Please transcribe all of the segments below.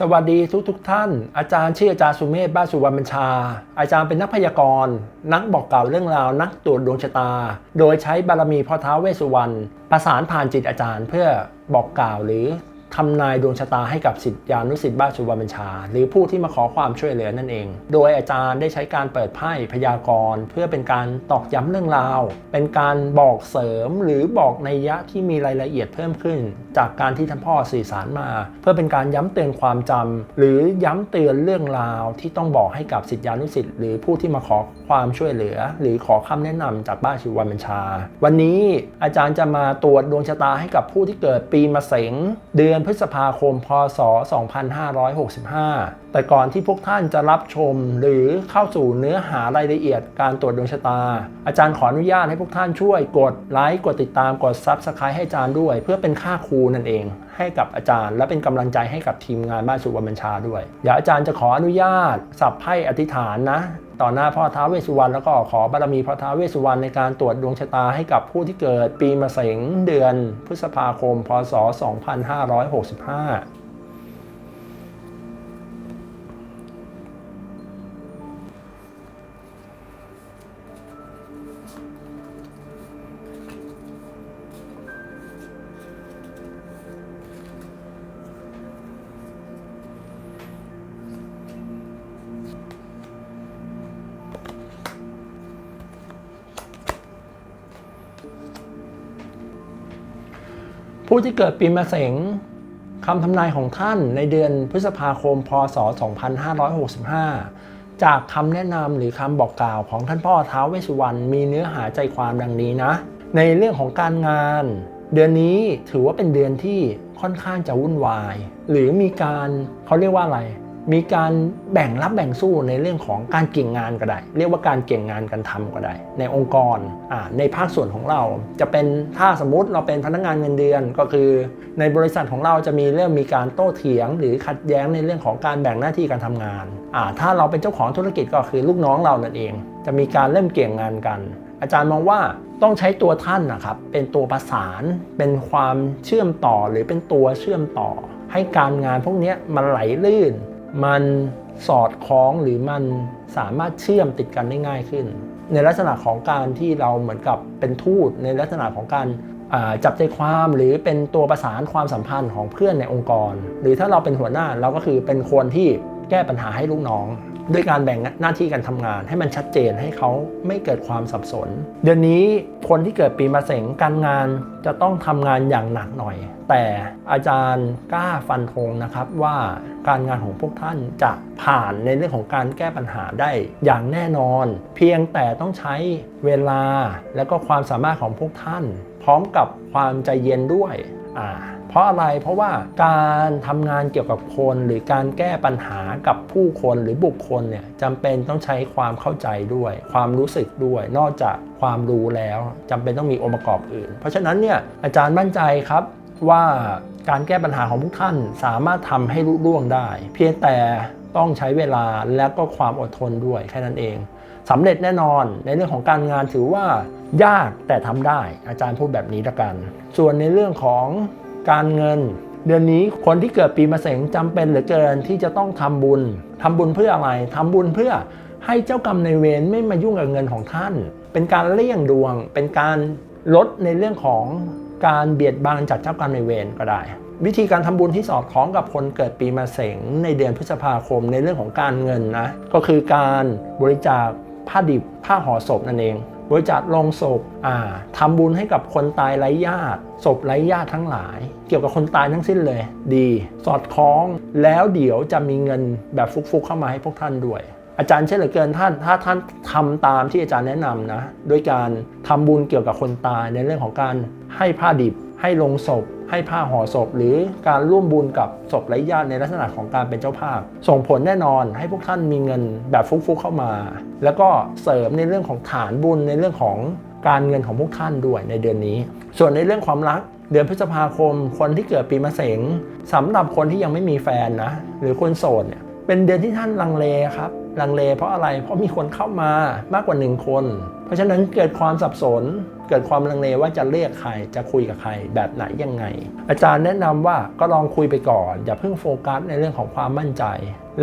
สวัสดีทุกทุกท่าน อาจารย์ชื่ออาจารย์สุเมธบ้านสุวรรณบัญชา อาจารย์เป็นนักพยากรณ์นักบอกกล่าวเรื่องราว นักตรวจดวงชะตา โดยใช้บารมีพ่อท้าเวสุวรรณประสานผ่านจิตอาจารย์เพื่อบอกกล่าวหรือ ทำนายดวงชะตาให้กับสิทธิานุสิทธิ์บ้านสุวรรณบัญชา หรือผู้ที่มาขอความช่วยเหลือนั่นเอง โดยอาจารย์ได้ใช้การเปิดไพ่พยากรณ์ เพื่อเป็นการตอกย้ำเรื่องราว เป็นการบอกเสริมหรือบอกในยยะที่มีรายละเอียดเพิ่มขึ้น จากการที่ท่านพ่อสื่อสารมา เพื่อเป็นการย้ำเตือนความจำหรือย้ำเตือนเรื่องราวที่ต้องบอกให้กับสิทธิานุสิทธิ์หรือผู้ที่มาขอความช่วยเหลือ หรือขอคำแนะนำจากบ้านสุวรรณบัญชา วันนี้อาจารย์จะมาตรวจดวงชะตาให้กับผู้ที่เกิดปีมะเสงเดือนพฤษภาคม พศ 2565 แต่ก่อนที่พวกท่านจะรับชมหรือเข้าสู่เนื้อหารายละเอียดการตรวจดวงชะตา อาจารย์ขออนุญาตให้พวกท่านช่วยกดไลค์ กดติดตาม กด Subscribe ให้อาจารย์ด้วย เพื่อเป็นค่าครูนั่นเอง ให้กับอาจารย์ และเป็นกำลังใจให้กับทีมงานบ้านสุวรรณบัญชาด้วย เดี๋ยวอาจารย์จะขออนุญาตสับไพ่อธิษฐานนะ ต่อหน้าพ่อท้าวเวสสุวรรณแล้วก็ขอบารมีพ่อท้าวเวสสุวรรณในการตรวจดวงชะตาให้กับผู้ที่เกิดปีมะเสงเดือนพฤษภาคม พศ 2565 ผู้ที่เกิดปีมะเสงคำทำนายของท่านในเดือนพฤษภาคม พศ 2565 จากคำแนะนำหรือคำบอกกล่าวของท่านพ่อท้าวเวสุวรรณมีเนื้อหาใจความดังนี้นะ ในเรื่องของการงาน เดือนนี้ถือว่าเป็นเดือนที่ค่อนข้างจะวุ่นวาย หรือมีการเขาเรียกว่าอะไร มีการแบ่งรับแบ่งสู้ในเรื่องของการเก่งงานก็ได้ เรียกว่าการเก่งงานกันทำก็ได้ ในองค์กรในภาคส่วนของเราจะเป็นถ้าสมมติเราเป็นพนักงานเงินเดือนก็คือ ในบริษัทของเราจะมีเรื่องมีการโต้เถียง หรือขัดแย้งในเรื่องของการแบ่งหน้าที่การทำงานถ้าเราเป็นเจ้าของธุรกิจก็คือลูกน้องเรานั่นเอง จะมีการเริ่มเกี่ยงงานกัน อาจารย์มองว่าต้องใช้ตัวท่านนะครับเป็นตัวประสาน เป็นความเชื่อมต่อหรือเป็นตัวเชื่อมต่อ ให้การงานพวกนี้มันไหลลื่น มันสอดคล้องหรือมันสามารถเชื่อมติดกันได้ง่ายขึ้น ในลักษณะของการที่เราเหมือนกับเป็นทูตในลักษณะของการจับใจความหรือเป็นตัวประสานความสัมพันธ์ของเพื่อนในองค์กร หรือถ้าเราเป็นหัวหน้าเราก็คือเป็นคนที่ แก้ปัญหาให้ลูกน้องด้วยการแบ่งหน้าที่การทำงาน ให้มันชัดเจนให้เขาไม่เกิดความสับสน เดือนนี้คนที่เกิดปีมะเสงการงานจะต้องทำงานอย่างหนักหน่อย แต่อาจารย์กล้าฟันธงนะครับว่าการงานของพวกท่านจะผ่านในเรื่องของการแก้ปัญหาได้อย่างแน่นอน เพียงแต่ต้องใช้เวลาและก็ความสามารถของพวกท่าน พร้อมกับความใจเย็นด้วยอ่า เพราะอะไรเพราะว่าการทำงานเกี่ยวกับคนหรือการแก้ปัญหากับผู้คนหรือบุคคลเนี่ยจำเป็นต้องใช้ความเข้าใจด้วย ความรู้สึกด้วย นอกจากความรู้แล้วจำเป็นต้องมีองค์ประกอบอื่น เพราะฉะนั้นเนี่ยอาจารย์มั่นใจครับว่าการแก้ปัญหาของพวกท่านสามารถทำให้รุ่ร่วงได้ เพียงแต่ต้องใช้เวลาและก็ความอดทนด้วยแค่นั้นเองสำเร็จแน่นอนในเรื่องของการงานถือว่ายากแต่ทำได้ อาจารย์พูดแบบนี้ละกัน ส่วนในเรื่องของ การเงิน เดือนนี้คนที่เกิดปีมะเสงจำเป็นเหลือเกินที่จะต้องทำบุญทำบุญเพื่ออะไรทำบุญเพื่อให้เจ้ากรรมในเวรไม่มายุ่งกับเงินของท่าน เป็นการเลี่ยงดวง เป็นการลดในเรื่องของการเบียดบังจากเจ้ากรรมในเวรก็ได้ วิธีการทำบุญที่สอดคล้องกับคนเกิดปีมะเสงในเดือนพฤษภาคมในเรื่องของการเงินนะก็คือการบริจาคผ้าดิบผ้าห่อศพนั่นเอง บริจาคลงศพทำทำบุญให้กับคนตายไร้ญาติศพไร้ญาติทั้งหลาย เกี่ยวกับคนตายทั้งสิ้นเลย ดีสอดคล้อง แล้วเดี๋ยวจะมีเงินแบบฟุกๆเข้ามาให้พวกท่านด้วยอาจารย์เช่นเหลือเกินท่านถ้าท่านทำตามที่อาจารย์แนะนำนะด้วยการทำบุญเกี่ยวกับคนตายในเรื่องของการให้ผ้าดิบให้ลงศพ ให้ผ้าห่อศพ หรือการร่วมบุญกับศพไร้ญาติในลักษณะของการเป็นเจ้าภาพ ส่งผลแน่นอนให้พวกท่านมีเงินแบบฟุกๆเข้ามา แล้วก็เสริมในเรื่องของฐานบุญในเรื่องของการเงินของพวกท่านด้วยในเดือนนี้ ส่วนในเรื่องความรักเดือนพฤษภาคม คนที่เกิดปีมะเสงสำหรับคนที่ยังไม่มีแฟนนะหรือคนโสดเนี่ย เป็นเดือนที่ท่านลังเลครับ ลังเลเพราะอะไร เพราะมีคนเข้ามามากกว่าหนึ่งคน เพราะฉะนั้นเกิดความสับสน เกิดความลังเลว่าจะเรียกใคร จะคุยกับใคร แบบไหนยังไง อาจารย์แนะนำว่าก็ลองคุยไปก่อน อย่าเพิ่งโฟกัสในเรื่องของความมั่นใจ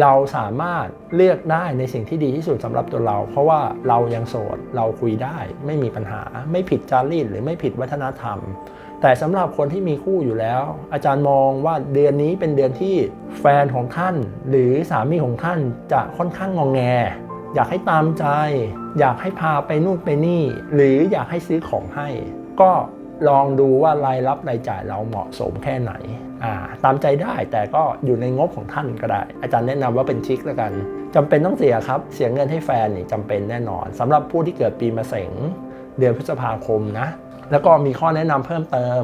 เราสามารถเลือกได้ในสิ่งที่ดีที่สุดสำหรับตัวเรา เพราะว่าเรายังโสด เราคุยได้ ไม่มีปัญหา ไม่ผิดจารีตหรือไม่ผิดวัฒนธรรม แต่สำหรับคนที่มีคู่อยู่แล้ว อาจารย์มองว่าเดือนนี้เป็นเดือนที่แฟนของท่าน หรือสามีของท่านจะค่อนข้างงองแง อยากให้ตามใจ อยากให้พาไปนู่นไปนี่ หรืออยากให้ซื้อของให้ ก็ลองดูว่ารายรับรายจ่ายเราเหมาะสมแค่ไหนตามใจได้แต่ก็อยู่ในงบของท่านก็ได้ อาจารย์แนะนำว่าเป็นชิคแล้วกันจำเป็นต้องเสียครับ เสียเงินให้แฟนนี่จำเป็นแน่นอนสำหรับผู้ที่เกิดปีมะเสงเดือนพฤษภาคมนะ แล้วก็มีข้อแนะนำเพิ่มเติม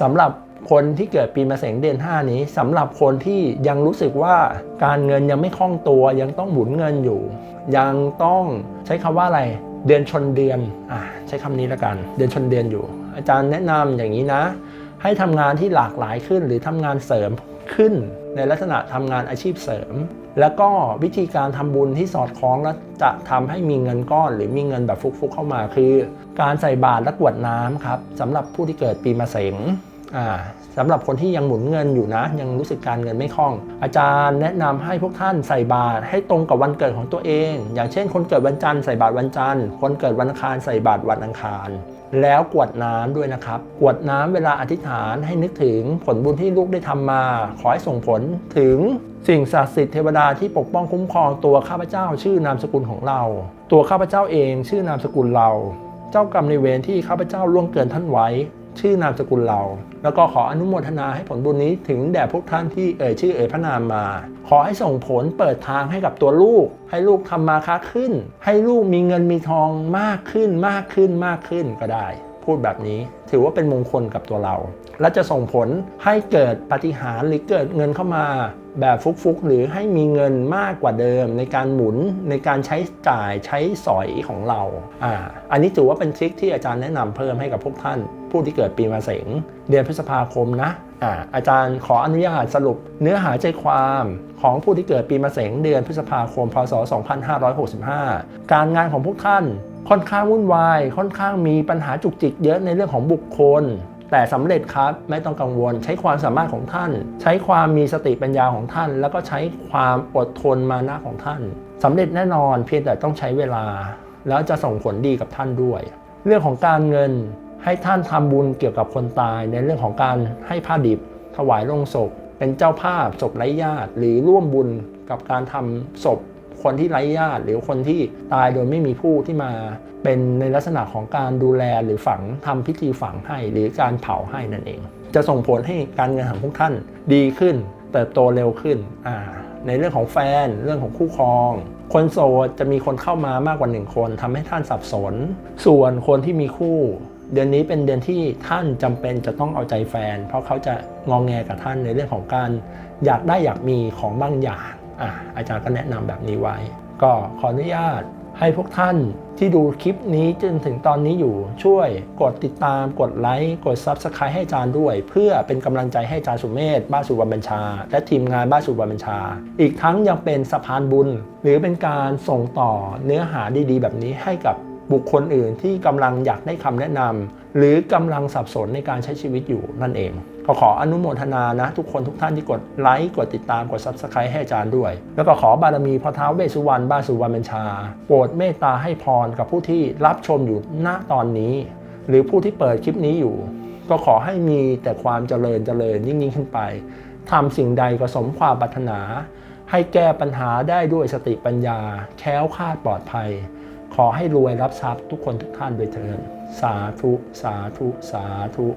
สำหรับคนที่เกิดปีมะเสงเดือน5นี้สำหรับคนที่ยังรู้สึกว่าการเงินยังไม่คล่องตัวยังต้องหมุนเงินอยู่ ยังต้องใช้คำว่าอะไรเดือนชนเดือนอะใช้คำนี้แล้วกัน เดือนชนเดือนอยู่ อาจารย์แนะนำอย่างนี้นะ ให้ทำงานที่หลากหลายขึ้นหรือทำงานเสริมขึ้น ในลักษณะทำงานอาชีพเสริม แล้วก็วิธีการทำบุญที่สอดคล้องและจะทำให้มีเงินก้อน หรือมีเงินแบบฟุกๆเข้ามาคือ การใส่บาตรและกวดน้ำครับสำหรับผู้ที่เกิดปีมะเสง สำหรับคนที่ยังหมุนเงินอยู่นะ ยังรู้สึกการเงินไม่คล่อง อาจารย์แนะนำให้พวกท่านใส่บาตรให้ตรงกับวันเกิดของตัวเอง อย่างเช่น คนเกิดวันจันทร์ใส่บาตรวันจันทร์คนเกิดวันอังคารใส่บาตรวันอังคาร แล้วกวดน้ำด้วยนะครับ กวดน้ำเวลาอธิษฐานให้นึกถึงผลบุญที่ลูกได้ทำมา ขอให้ส่งผลถึงสิ่งศักดิ์สิทธิ์เทวดาที่ปกป้องคุ้มครองตัวข้าพเจ้าชื่อนามสกุลของเรา ตัวข้าพเจ้าเองชื่อนามสกุลเรา เจ้ากรรมในเวรที่ข้าพเจ้าล่วงเกินท่านไว้ ชื่อนามสกุลเรา แล้วก็ขออนุโมทนาให้ผลบุญนี้ถึงแด่พวกท่านที่เอ่ยชื่อเอ่ยพระนามมา ขอให้ส่งผลเปิดทางให้กับตัวลูก ให้ลูกทำมาค้าขึ้น ให้ลูกมีเงินมีทองมากขึ้นมากขึ้นมากขึ้นก็ได้ พูดแบบนี้ถือว่าเป็นมงคลกับตัวเรา และจะส่งผลให้เกิดปฏิหารหรือเกิดเงินเข้ามาแบบฟุกๆ หรือให้มีเงินมากกว่าเดิม ในการหมุนในการใช้จ่ายใช้สอยของเราอ่าอันนี้ถือว่าเป็นทริคที่อาจารย์แนะนำเพิ่มให้กับพวกท่าน ผู้ที่เกิดปีมะเสงเดือนพฤษภาคมนะอ่าอาจารย์ขออนุญาตสรุปเนื้อหาใจความของผู้ที่เกิดปีมะเสงเดือนพฤษภาคม พศ 2565 การงานของพวกท่านค่อนข้างวุ่นวาย ค่อนข้างมีปัญหาจุกจิกเยอะในเรื่องของบุคคล แต่สำเร็จครับไม่ต้องกังวล ใช้ความสามารถของท่าน ใช้ความมีสติปัญญาของท่าน แล้วก็ใช้ความอดทนมานะของท่านสำเร็จแน่นอนเพียงแต่ต้องใช้เวลา แล้วจะส่งผลดีกับท่านด้วย เรื่องของการเงิน ให้ท่านทำบุญเกี่ยวกับคนตายในเรื่องของการให้ผ้าดิบ ถวายลงศพ เป็นเจ้าภาพศพไร้ญาติ หรือร่วมบุญกับการทำศพคนที่ไร้ญาติ หรือคนที่ตายโดยไม่มีผู้ที่มา เป็นในลักษณะของการดูแลหรือฝังทำพิธีฝังให้หรือการเผาให้นั่นเอง จะส่งผลให้การเงินของพวกท่านดีขึ้น เติบโตเร็วขึ้นในเรื่องของแฟน เรื่องของคู่ครอง คนโสดจะมีคนเข้ามามากกว่าหนึ่งคนทำให้ท่านสับสน ส่วนคนที่มีคู่ เดือนนี้เป็นเดือนที่ท่านจำเป็นจะต้องเอาใจแฟน เพราะเขาจะงองแงกับท่านในเรื่องของการ อยากได้อยากมีของบางอย่างอะอาจารย์ก็แนะนำแบบนี้ไว้ ก็ขออนุญาตให้พวกท่าน ที่ดูคลิปนี้จนถึงตอนนี้อยู่ช่วยกดติดตาม กดไลค์ กด Subscribe ให้อาจารย์ด้วย เพื่อเป็นกำลังใจให้อาจารย์สุเมธบ้านสุวรรณบัญชา และทีมงานบ้านสุวรรณบัญชา อีกทั้งยังเป็นสะพานบุญ หรือเป็นการส่งต่อเนื้อหาดีๆ แบบนี้ให้กับบุคคลอื่นที่กำลังอยากได้คำแนะนำหรือกำลังสับสนในการใช้ชีวิตอยู่นั่นเอง ขอขออนุโมทนานะ ทุกคนทุกท่านที่กดไลค์กดติดตามกด Subscribe ให้อาจารย์ด้วย แล้วก็ขอบารมีพ่อเท้าเวสุวรรณบ้าสุวรรณบัญชา โปรดเมตตาให้พรกับผู้ที่รับชมอยู่ณตอนนี้ หรือผู้ที่เปิดคลิปนี้อยู่ ก็ขอให้มีแต่ความเจริญเจริญยิ่งยิ่งขึ้นไปทำสิ่งใดก็สมความปรารถนา ให้แก้ปัญหาได้ด้วยสติปัญญา แค้วคลาดปลอดภัย ขอให้รวยรับทรัพย์ทุกคนทุกท่านโดยเถิดสาธุ สาธุ สาธุ